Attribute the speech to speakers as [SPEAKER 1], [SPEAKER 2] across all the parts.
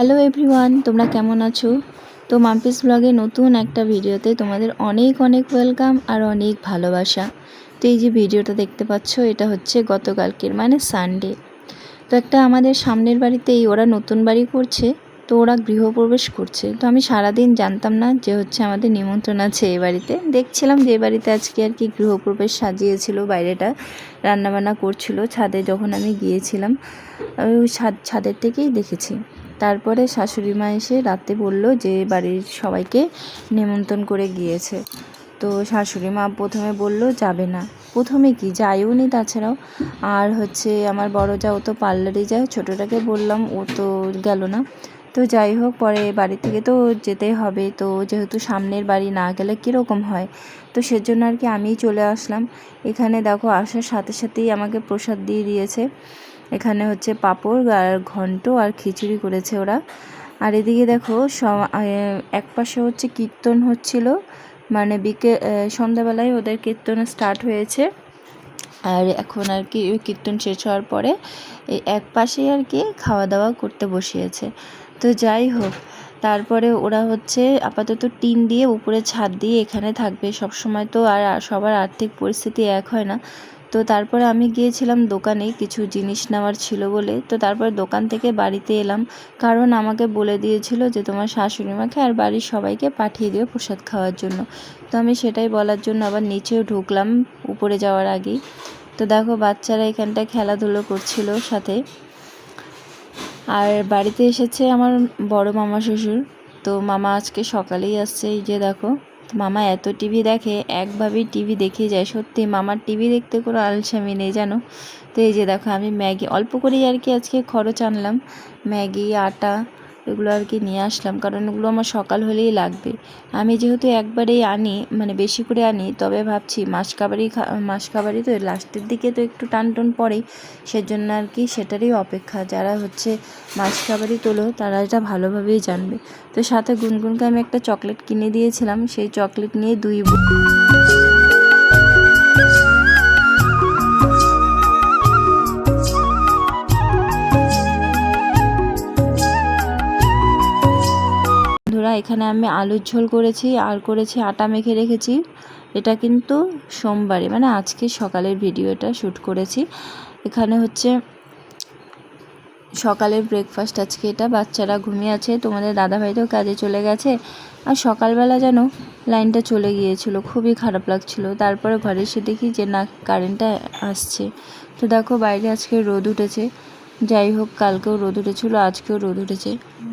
[SPEAKER 1] Hello everyone তোমরা কেমন আছো? তো মাম্পিস ব্লগে নতুন একটা ভিডিওতে তোমাদের অনেক অনেক ওয়েলকাম আর অনেক ভালোবাসা। তো এই যে ভিডিওটা দেখতে পাচ্ছ, এটা হচ্ছে গতকালকের মানে সানডে তো একটা আমাদের সামনের বাড়িতেই ওরা নতুন বাড়ি করছে, তো ওরা গৃহপ্রবেশ করছে। তো আমি সারাদিন জানতাম না যে হচ্ছে আমাদের নিমন্ত্রণ আছে এই বাড়িতে। দেখছিলাম যে বাড়িতে আজকে আর কি গৃহপ্রবেশ সাজিয়েছিল, বাইরেটা রান্নাবান্না করছিল, ছাদে যখন আমি গিয়েছিলাম, ওই ছাদ, ছাদের থেকেই দেখেছি। তারপরে শাশুড়ি মা এসে রাতে বলল যে বাড়ির সবাইকে নেমন্তন্ন করে গিয়েছে। তো শাশুড়ি মা প্রথমে বলল, যাবে না। প্রথমে কি? যায়ও নি তাছাড়াও। আর হচ্ছে আমার বড় যা, ও তো পার্লারে যায়, ছোটোটাকে বললাম, ও তো গেল না। তো যাই হোক, পরে বাড়ি থেকে তো যেতেই হবে। তো যেহেতু সামনের বাড়ি না গেলে কীরকম হয়? তো সেজন্য আর কি আমিই চলে আসলাম। এখানে দেখো, আসার সাথে সাথেই আমাকে প্রসাদ দিয়ে দিয়েছে। এখানে হচ্ছে পাঁপড় আর ঘন্ট আর খিচুড়ি করেছে ওরা। আর এদিকে দেখো এক পাশে হচ্ছে কীর্তন হচ্ছিল। মানে বিকে সন্ধ্যাবেলায় ওদের কীর্তন স্টার্ট হয়েছে। আর এখন আর কি কীর্তন শেষ হওয়ার পরে এই এক পাশে আর কি খাওয়া দাওয়া করতে বসিয়েছে। তো যাই হোক তারপরে ওরা হচ্ছে আপাতত টিন দিয়ে উপরে ছাদ দিয়ে এখানে থাকবে। সব সময় তো আর সবার আর্থিক পরিস্থিতি এক হয় না। তো তারপরে আমি গিয়েছিলাম দোকানে, কিছু জিনিস নেওয়ার ছিল বলে। তো তারপর দোকান থেকে বাড়িতে এলাম। কারণ আমাকে বলে দিয়েছিল যে, তোমার শাশুড়ি মাকে আর বাড়ির সবাইকে পাঠিয়ে দিও প্রসাদ খাওয়ার জন্য। তো আমি সেটাই বলার জন্য আবার নিচেও ঢুকলাম, উপরে যাওয়ার আগেই। তো দেখো, বাচ্চারা এখানটায় খেলাধুলো করছিল সাথে। আর বাড়িতে এসেছে আমার বড় মামা শ্বশুর। তো মামা আজকে সকালেই আসছে, এই যে দেখো। মামা এত টিভি দেখে একভাবেই টিভি দেখে যায়। সত্যি মামার টিভি দেখতে কোনো আলসামি নেই, জানো? তো এই যে দেখো, আমি ম্যাগি, অল্প করেই আর কি আজকে খরচ আনলাম। ম্যাগি, আটা এগুলো আর কি নিয়ে আসলাম। কারণ এগুলো আমার সকাল হলেই লাগবে। আমি যেহেতু একবারেই আনি মানে বেশি করে আনি, তবে ভাবছি মাস কাবারই মাস কাবারই তো লাস্টের দিকে তো একটু টান টন পড়েই সেজন্য আর কি সেটারই অপেক্ষা। যারা হচ্ছে মাস কাবারই তোলো, তারা এটা ভালোভাবেই জানবে। তো সাথে গুনগুনকে আমি একটা চকলেট কিনে দিয়েছিলাম। সেই চকলেট নিয়ে দুই এখানে আমি আলুর ঝোল করেছি, আর করেছি আটা মেখে রেখেছি। এটা কিন্তু সোমবারে মানে আজকে সকালের ভিডিওটা শ্যুট করেছি। এখানে হচ্ছে সকালের ব্রেকফাস্ট আজকে এটা, বাচ্চারা ঘুমিয়ে আছে, তোমাদের দাদাভাই তো কাজে চলে গেছে। আর সকালবেলা যেন লাইনটা চলে গিয়েছিল, খুবই খারাপ লাগছিল। তারপরে ঘরে এসে দেখি যে না কারেন্টটা আসছে। তো দেখো বাইরে আজকে রোদ উঠেছে। যাই হোক, কালকেও রোদ উঠেছিল, আজকেও রোদ উঠেছে।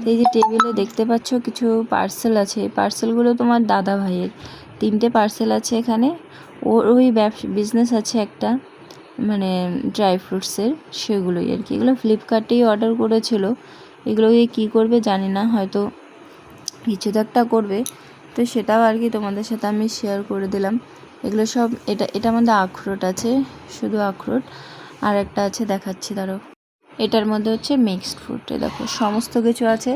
[SPEAKER 1] এই যে টেবিলে দেখতে পাচ্ছ কিছু পার্সেল আছে। পার্সেলগুলো তোমার দাদা ভাইয়ের। তিনটে পার্সেল আছে এখানে। ওর ওই বিজনেস আছে একটা মানে ড্রাই ফ্রুটসের সেগুলোই আর কি। এগুলো ফ্লিপকার্টেই অর্ডার করেছিল। এগুলো কী করবে জানি না, হয়তো কিছু তো একটা করবে। তো সেটাও আর কি তোমাদের সাথে আমি শেয়ার করে দিলাম। এগুলো সব, এটা এটা আমাদের আখরোট আছে, শুধু আখরোট। আর একটা আছে, দেখাচ্ছি তারও এটার মধ্যে হচ্ছে মিক্সড ফ্রুট দেখো, সমস্ত কিছু আছে।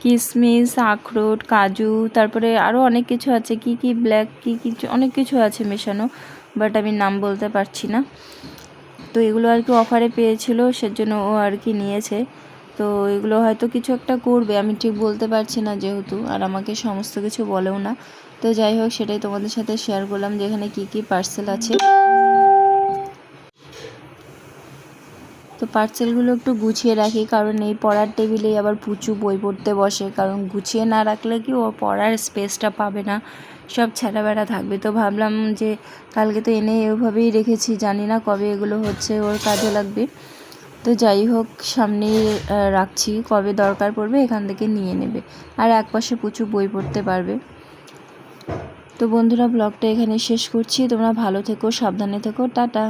[SPEAKER 1] কিশমিশ আখরোট, কাজু, তারপরে আরও অনেক কিছু আছে। কি কি ব্ল্যাক কি কিছু অনেক কিছু আছে মেশানো বাট আমি নাম বলতে পারছি না। তো এগুলো আর কি অফারে পেয়েছিল, সেজন্য ও আর কি নিয়েছে। তো এগুলো হয়তো কিছু একটা করবে, আমি ঠিক বলতে পারছি না যেহেতু, আর আমাকে সমস্ত কিছু বলেও না। তো যাই হোক, সেটাই তোমাদের সাথে শেয়ার করলাম যে এখানে কী কী পার্সেল আছে। তো পার্সেলগুলো একটু গুছিয়ে রাখি, কারণ এই পড়ার টেবিলেই আবার পুচু বই পড়তে বসে। কারণ গুছিয়ে না রাখলে কি ও পড়ার স্পেসটা পাবে না, সব ছেঁড়া বেড়া থাকবে। তো ভাবলাম যে কালকে তো এনে এভাবেই রেখেছি, জানি না কবে এগুলো হচ্ছে ওর কাজে লাগবে। তো যাই হোক, সামনেই রাখছি, কবে দরকার পড়বে এখান থেকে নিয়ে নেবে। আর এক পাশে পুচু বই পড়তে পারবে। তো বন্ধুরা, ব্লগটা এখানে শেষ করছি। তোমরা ভালো থেকো, সাবধানে থেকো, টাটা।